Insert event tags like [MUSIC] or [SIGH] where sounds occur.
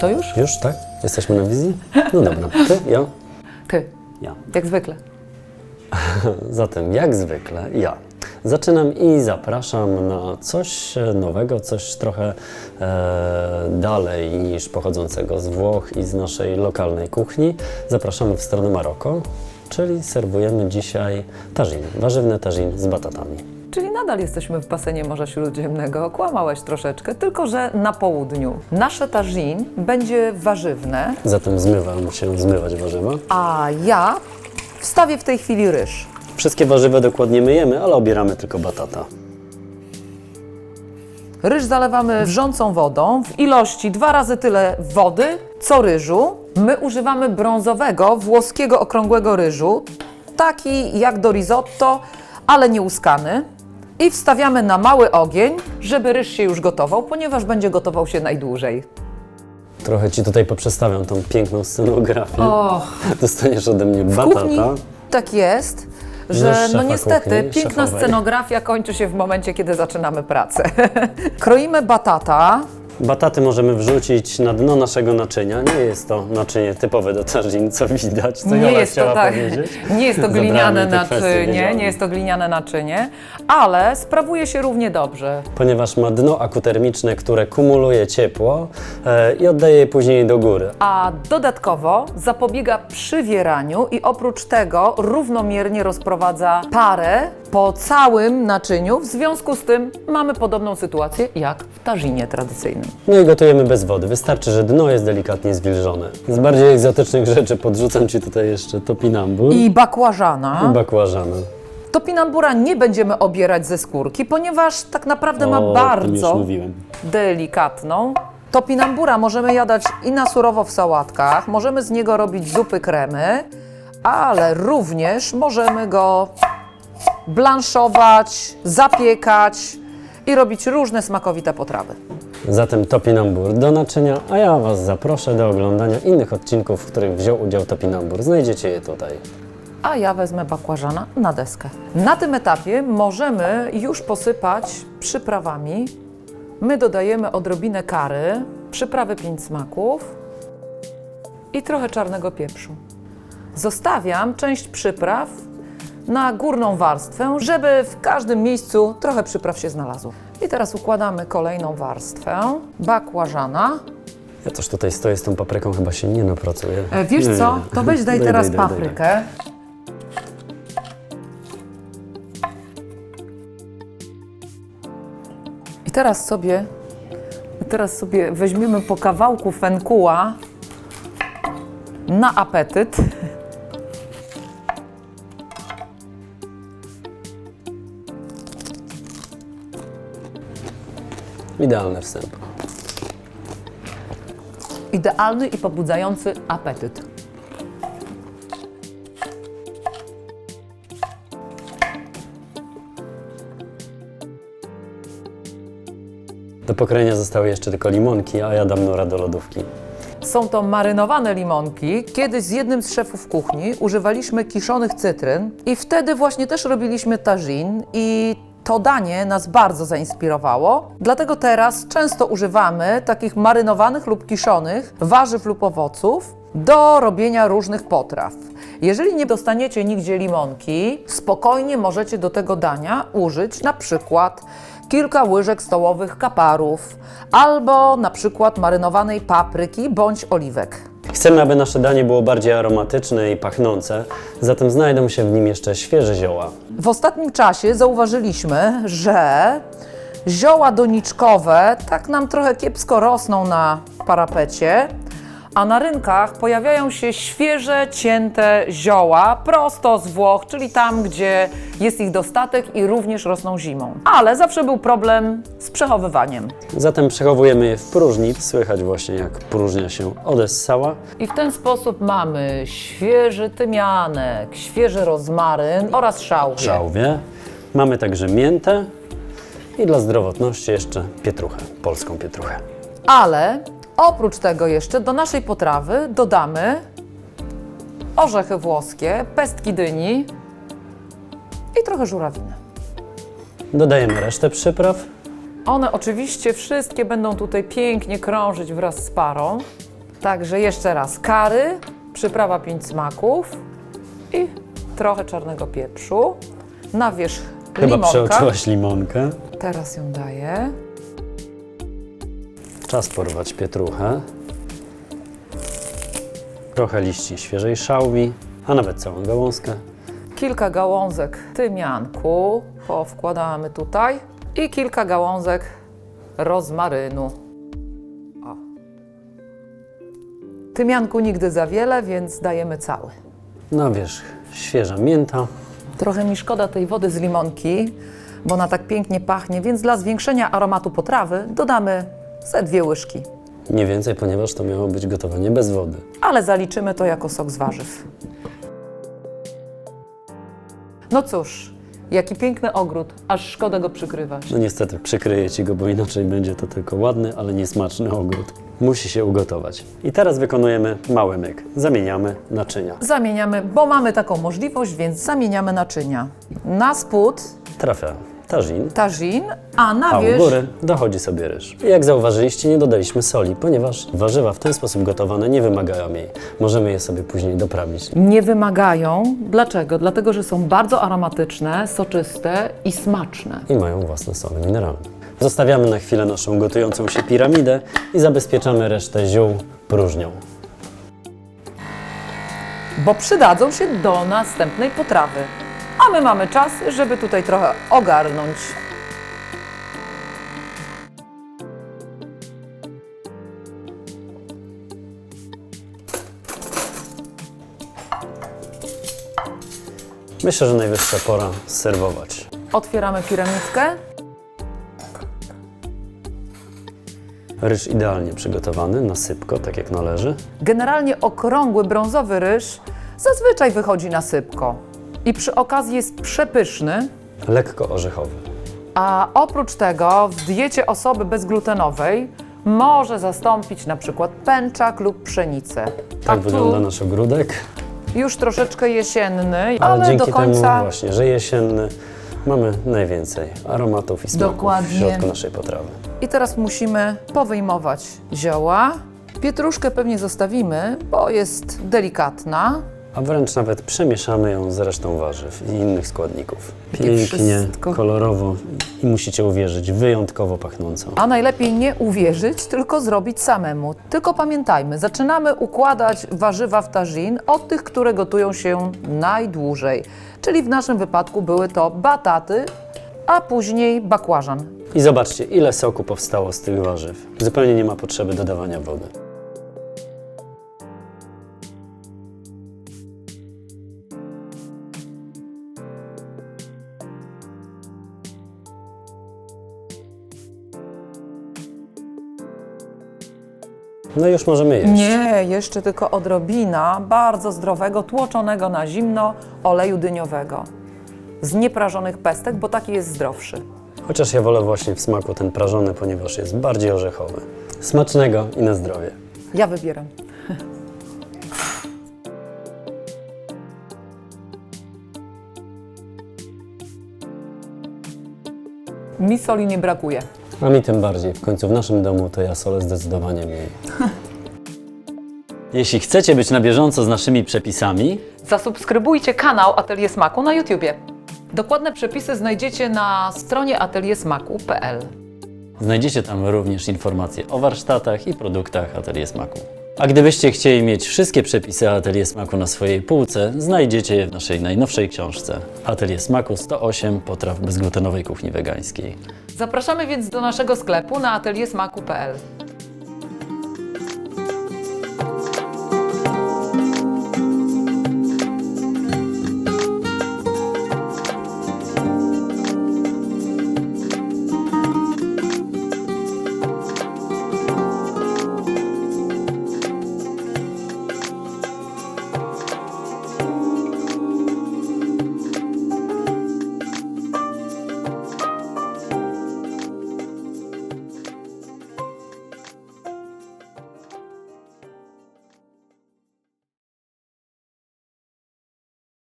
To już? Już, tak? Jesteśmy na wizji? No dobra. Ty, ja? Ty, Ja. jak zwykle. [LAUGHS] Zatem, jak zwykle, ja. Zaczynam i zapraszam na coś nowego, coś trochę e, dalej niż pochodzącego z Włoch i z naszej lokalnej kuchni. Zapraszamy w stronę Maroko, czyli serwujemy dzisiaj tagine, warzywny tagine z batatami. Czyli nadal jesteśmy w basenie Morza Śródziemnego. Kłamałeś troszeczkę, tylko że na południu. Nasze tagine będzie warzywne, Zatem zmywam się zmywać warzywa. a ja wstawię w tej chwili ryż. Wszystkie warzywa dokładnie myjemy, ale obieramy tylko batata. Ryż zalewamy wrzącą wodą w ilości dwa razy tyle wody, co ryżu. My używamy brązowego, włoskiego okrągłego ryżu, taki jak do risotto, ale nieuskany. I wstawiamy na mały ogień, żeby ryż się już gotował, ponieważ będzie gotował się najdłużej. Trochę Ci tutaj poprzestawiam tą piękną scenografię. Och, Dostaniesz ode mnie batata. tak jest, Ze że szefa no niestety kuchni, piękna szefowej. scenografia kończy się w momencie, kiedy zaczynamy pracę. [LAUGHS] Kroimy batata. Bataty możemy wrzucić na dno naszego naczynia. Nie jest to naczynie typowe do tarzin, co widać, co nie jest to tak, powiedzieć. nie jest to gliniane naczynie, nie jest to gliniane naczynie, ale sprawuje się równie dobrze. Ponieważ ma dno akutermiczne, które kumuluje ciepło e, i oddaje je później do góry. A dodatkowo zapobiega przywieraniu i oprócz tego równomiernie rozprowadza parę po całym naczyniu. W związku z tym mamy podobną sytuację jak w tażynie tradycyjnym. No i gotujemy bez wody. Wystarczy, że dno jest delikatnie zwilżone. Z bardziej egzotycznych rzeczy podrzucam Ci tutaj jeszcze topinambur I bakłażana. i bakłażana. Topinambura nie będziemy obierać ze skórki, ponieważ tak naprawdę ma O, o tym już bardzo mówiłem. delikatną. Topinambura możemy jadać i na surowo w sałatkach, możemy z niego robić zupy kremy, ale również możemy go blanszować, zapiekać i robić różne smakowite potrawy. Zatem topinambur do naczynia, a ja Was zaproszę do oglądania innych odcinków, w których wziął udział topinambur. Znajdziecie je tutaj. A ja wezmę bakłażana na deskę. Na tym etapie możemy już posypać przyprawami. My dodajemy odrobinę kary, przyprawy pięć smaków i trochę czarnego pieprzu. Zostawiam część przypraw na górną warstwę, żeby w każdym miejscu trochę przypraw się znalazło. I teraz układamy kolejną warstwę bakłażana. Ja też tutaj stoję z tą papryką, chyba się nie napracuję. E, Wiesz Nie, co? nie. To weź daj Daj, teraz daj, daj, daj, paprykę. I teraz sobie, teraz sobie weźmiemy po kawałku fenkuła na apetyt. Idealny wstęp. Idealny i pobudzający apetyt. Do pokrojenia zostały jeszcze tylko limonki, a ja dam nora do lodówki. Są to marynowane limonki. Kiedyś z jednym z szefów kuchni używaliśmy kiszonych cytryn i wtedy właśnie też robiliśmy tagine i to danie nas bardzo zainspirowało. Dlatego teraz często używamy takich marynowanych lub kiszonych warzyw lub owoców do robienia różnych potraw. Jeżeli nie dostaniecie nigdzie limonki, spokojnie możecie do tego dania użyć na przykład kilka łyżek stołowych kaparów albo na przykład marynowanej papryki bądź oliwek. Chcemy, aby nasze danie było bardziej aromatyczne i pachnące, zatem znajdą się w nim jeszcze świeże zioła. W ostatnim czasie zauważyliśmy, że zioła doniczkowe tak nam trochę kiepsko rosną na parapecie, a na rynkach pojawiają się świeże, cięte zioła prosto z Włoch, czyli tam, gdzie jest ich dostatek i również rosną zimą. Ale zawsze był problem z przechowywaniem. Zatem przechowujemy je w próżni. Słychać właśnie, jak próżnia się odessała. I w ten sposób mamy świeży tymianek, świeży rozmaryn oraz szałwie. Żałwie. Mamy także miętę i dla zdrowotności jeszcze pietruchę, polską pietruchę. Ale oprócz tego jeszcze do naszej potrawy dodamy orzechy włoskie, pestki dyni i trochę żurawiny. Dodajemy resztę przypraw. One oczywiście wszystkie będą tutaj pięknie krążyć wraz z parą. Także jeszcze raz. Kary, przyprawa pięć smaków i trochę czarnego pieprzu. Na wierzch Chyba limonka. przeoczyłaś limonkę. Teraz ją daję. Czas porwać pietruchę. Trochę liści świeżej szałwi, a nawet całą gałązkę. Kilka gałązek tymianku powkładamy tutaj i kilka gałązek rozmarynu. O. Tymianku nigdy za wiele, więc dajemy cały. Na wierzch świeża mięta. Trochę mi szkoda tej wody z limonki, bo ona tak pięknie pachnie, więc dla zwiększenia aromatu potrawy dodamy ze dwie łyżki. Nie więcej, ponieważ to miało być gotowanie bez wody. Ale zaliczymy to jako sok z warzyw. No cóż, jaki piękny ogród, aż szkoda go przykrywać. No niestety przykryję Ci go, bo inaczej będzie to tylko ładny, ale niesmaczny ogród. Musi się ugotować. I teraz wykonujemy mały myk. Zamieniamy naczynia. Zamieniamy, bo mamy taką możliwość, więc zamieniamy naczynia. Na spód Trafia tażin, tażin, a na a u wierzch góry dochodzi sobie ryż. I jak zauważyliście, nie dodaliśmy soli, ponieważ warzywa w ten sposób gotowane nie wymagają jej. Możemy je sobie później doprawić. nie wymagają. Dlaczego? Dlatego, że są bardzo aromatyczne, soczyste i smaczne. i mają własne sole mineralne. Zostawiamy na chwilę naszą gotującą się piramidę i zabezpieczamy resztę ziół próżnią. bo przydadzą się do następnej potrawy. A my mamy czas, żeby tutaj trochę ogarnąć. Myślę, że najwyższa pora serwować. Otwieramy piramidkę. Ryż idealnie przygotowany, na sypko, tak jak należy. Generalnie okrągły brązowy ryż zazwyczaj wychodzi na sypko. I przy okazji jest przepyszny, Lekko orzechowy. a oprócz tego w diecie osoby bezglutenowej może zastąpić na przykład pęczak lub pszenicę. Tak tu wygląda nasz ogródek. już troszeczkę jesienny, ale, Ale, dzięki do końca temu właśnie, że jesienny, mamy najwięcej aromatów i smaków Dokładnie. w środku naszej potrawy. I teraz musimy powyjmować zioła. Pietruszkę pewnie zostawimy, bo jest delikatna. A wręcz nawet przemieszamy ją z resztą warzyw i innych składników. Pięknie, wszystko. kolorowo i musicie uwierzyć, wyjątkowo pachnącą. A najlepiej nie uwierzyć, tylko zrobić samemu. Tylko pamiętajmy, zaczynamy układać warzywa w tażin od tych, które gotują się najdłużej. Czyli w naszym wypadku były to bataty, a później bakłażan. I zobaczcie, ile soku powstało z tych warzyw. Zupełnie nie ma potrzeby dodawania wody. No już możemy jeść. Nie, jeszcze tylko odrobina bardzo zdrowego, tłoczonego na zimno oleju dyniowego. Z nieprażonych pestek, bo taki jest zdrowszy. Chociaż ja wolę właśnie w smaku ten prażony, ponieważ jest bardziej orzechowy. Smacznego i na zdrowie. Ja wybieram. Mi soli nie brakuje. A mi tym bardziej. W końcu w naszym domu to ja solę zdecydowanie mniej. [LAUGHS] Jeśli chcecie być na bieżąco z naszymi przepisami, Zasubskrybujcie kanał Atelier Smaku na YouTubie. Dokładne przepisy znajdziecie na stronie ateliersmaku.pl. znajdziecie tam również informacje o warsztatach i produktach Atelier Smaku. A gdybyście chcieli mieć wszystkie przepisy Atelier Smaku na swojej półce, znajdziecie je w naszej najnowszej książce Atelier Smaku 108 potraw bezglutenowej kuchni wegańskiej. Zapraszamy więc do naszego sklepu na ateliersmaku.pl.